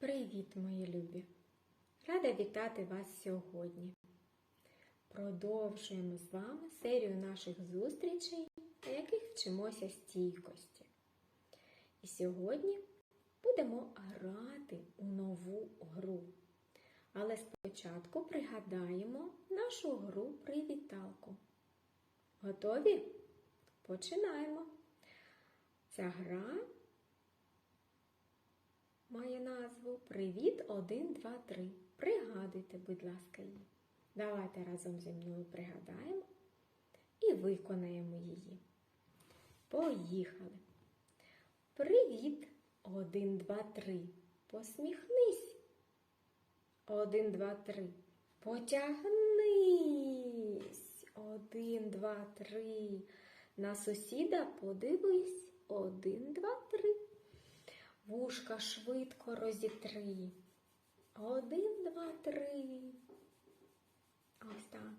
Привіт, мої любі! Рада вітати вас сьогодні. Продовжуємо з вами серію наших зустрічей, на яких вчимося стійкості. І сьогодні будемо грати у нову гру. Але спочатку пригадаємо нашу гру привіталку. Готові? Починаємо. Ця гра має назву Привіт 1, 2, 3. Пригадуйте, будь ласка, її. Давайте разом зі мною пригадаємо і виконаємо її. Поїхали. Привіт! 1, 2, 3. Посміхнись. 1, 2, 3. Потягнись. 1, 2, 3. На сусіда подивись. 1, 2, 3. Вушка швидко розітри. Один, два, три. Ось так.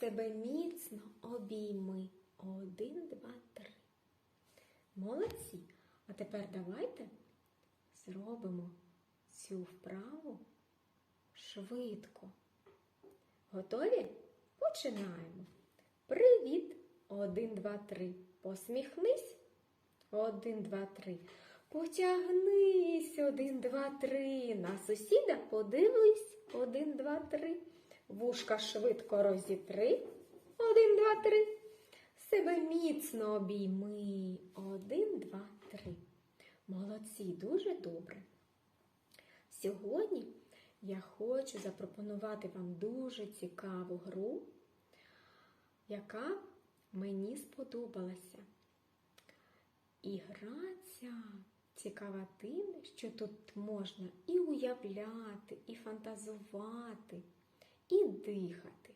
Себе міцно обійми. Один, два, три. Молодці. А тепер давайте зробимо цю вправу швидко. Готові? Починаємо. Привіт! Один, два, три. Посміхнись. Один, два, три. Потягнись один, два, три. На сусіда подивись. Один, два, три. Вушка швидко розітри. Один, два, три. Себе міцно обійми. Один, два, три. Молодці, дуже добре. Сьогодні я хочу запропонувати вам дуже цікаву гру, яка мені сподобалася. І гра ця цікава тим, що тут можна і уявляти, і фантазувати, і дихати.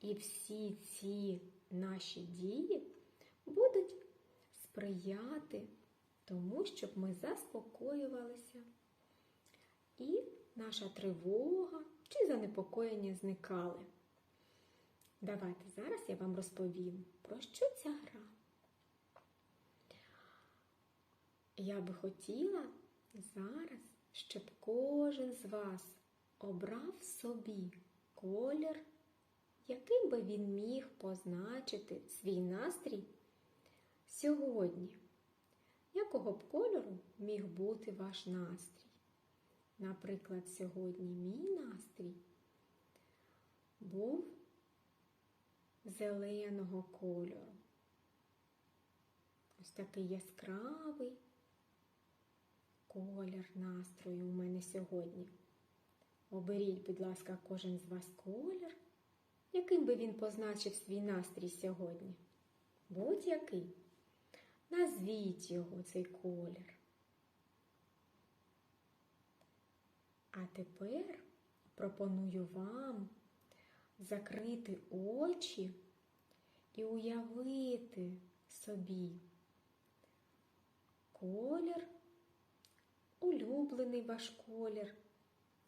І всі ці наші дії будуть сприяти тому, щоб ми заспокоювалися. І наша тривога чи занепокоєння зникали. Давайте зараз я вам розповім, про що ця гра. Я би хотіла зараз, щоб кожен з вас обрав собі колір, яким би він міг позначити свій настрій сьогодні. Якого б кольору міг бути ваш настрій? Наприклад, сьогодні мій настрій був зеленого кольору. Ось такий яскравий колір настрою у мене сьогодні. Оберіть, будь ласка, кожен з вас колір, яким би він позначив свій настрій сьогодні. Будь-який. Назвіть його цей колір. А тепер пропоную вам закрити очі і уявити собі колір улюблений ваш колір,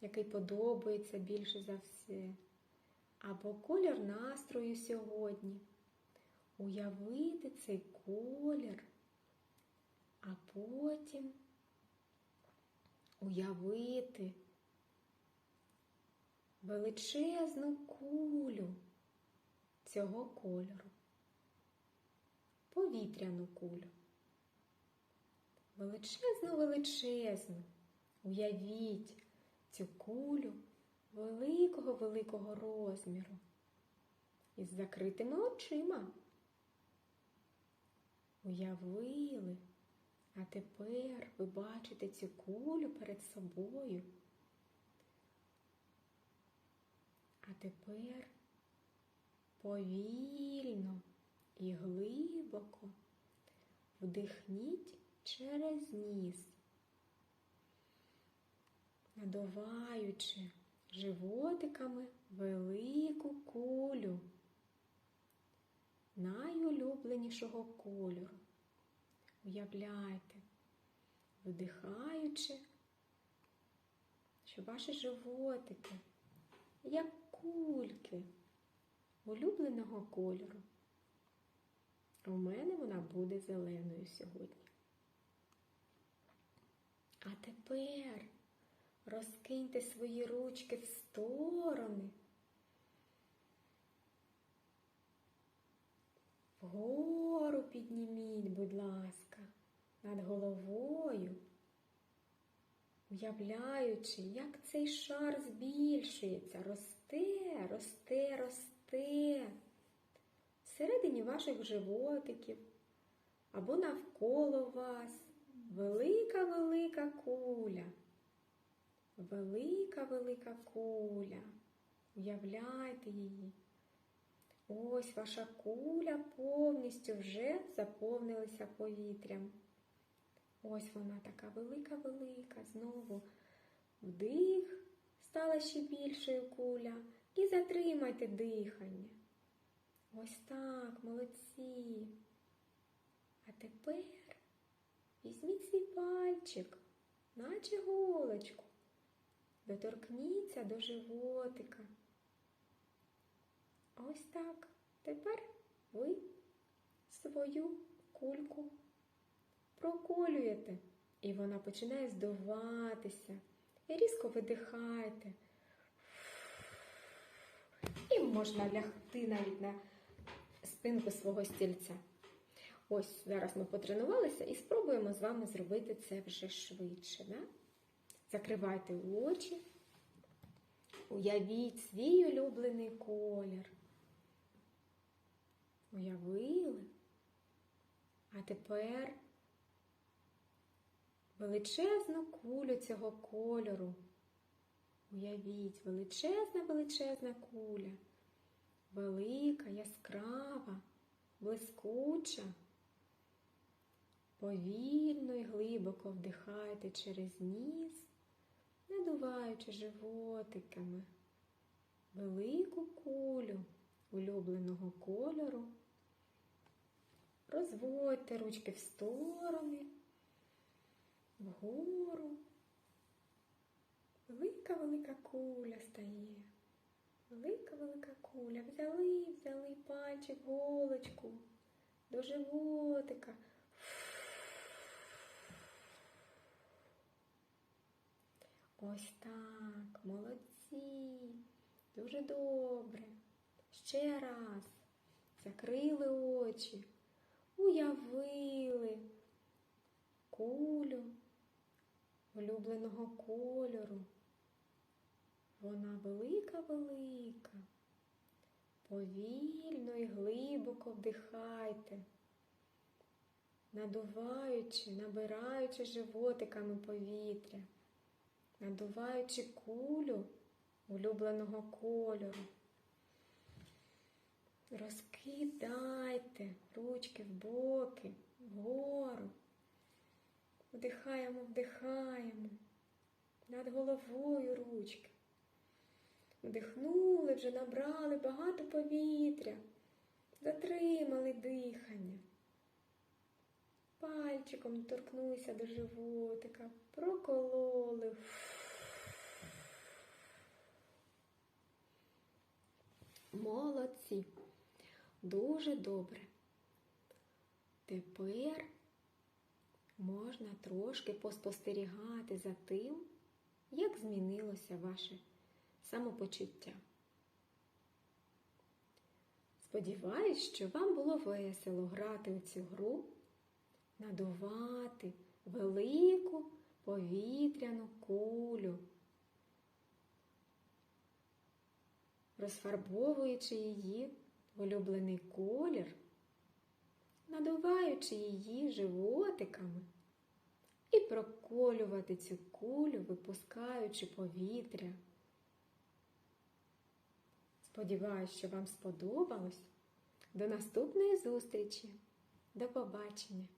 який подобається більше за все, або колір настрою сьогодні. Уявити цей колір, а потім уявити величезну кулю цього кольору, повітряну кулю величезну, величезну. Уявіть цю кулю великого-великого розміру із закритими очима. Уявили, а тепер ви бачите цю кулю перед собою. А тепер повільно і глибоко вдихніть через ніс, надуваючи животиками велику кулю найулюбленішого кольору. Уявляйте, вдихаючи, що ваші животики, як кульки улюбленого кольору. У мене вона буде зеленою сьогодні. А тепер Розкиньте свої ручки в сторони. Вгору підніміть, будь ласка, над головою, уявляючи, як цей шар збільшується, росте, росте, росте. Всередині ваших животиків або навколо вас велика велика куля. Велика велика куля. Уявляйте її. Ось ваша куля повністю вже заповнилася повітрям. Ось вона така велика-велика. Знову вдих, стала ще більшою куля. І затримайте дихання. Ось так, молодці. А тепер візьміть свій пальчик, наче голочку. Доторкніться до животика. Ось так. Тепер ви свою кульку проколюєте, і вона починає здуватися. І різко видихайте. І можна лягти навіть на спинку свого стільця. Ось зараз ми потренувалися і спробуємо з вами зробити це вже швидше. Да? Закривайте очі, уявіть свій улюблений колір. Уявили. А тепер величезну кулю цього кольору. Уявіть, величезна, величезна куля, велика, яскрава, блискуча. Повільно і глибоко вдихайте через ніс, надуваючи животиками велику кулю улюбленого кольору. Розводьте ручки в сторони, вгору. Велика велика куля стає. Велика велика куля. Взяли, взяли пальчик, голочку до животика. Ось так, молодці. Дуже добре. Ще раз. Закрили очі, уявили кулю улюбленого кольору. Вона велика-велика. Повільно і глибоко вдихайте, надуваючи, набираючи животиками повітря, надуваючи кулю улюбленого кольору. Розкидайте ручки в боки, вгору. Вдихаємо, вдихаємо. Над головою ручки. Вдихнули, вже набрали багато повітря. Затримали дихання. Пальчиком торкнулися до животика, прокололи. Молодці. Дуже добре. Тепер можна трошки поспостерігати за тим, як змінилося ваше самопочуття. Сподіваюсь, що вам було весело грати у цю гру, надувати велику повітряну кулю, розфарбовуючи її в улюблений колір, надуваючи її животиками і проколювати цю кулю, випускаючи повітря. Сподіваюсь, що вам сподобалось. До наступної зустрічі. До побачення!